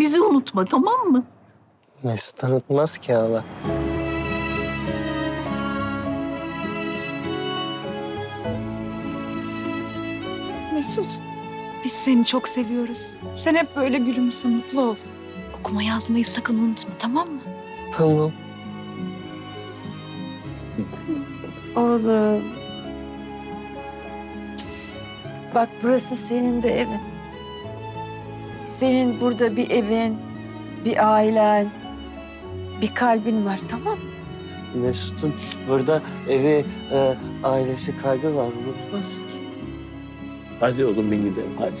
Bizi unutma tamam mı? Mesut tanıtmaz ki hala. Mesut, biz seni çok seviyoruz. Sen hep böyle gülümse, mutlu ol. Okuma yazmayı sakın unutma, tamam mı? Tamam. Oğlum. Bak burası senin de evin. Senin burada bir evin, bir ailen, bir kalbin var tamam mı? Mesut'un burada evi, e, ailesi, kalbi var. Unutmaz ki. Hadi oğlum bin gidelim hadi.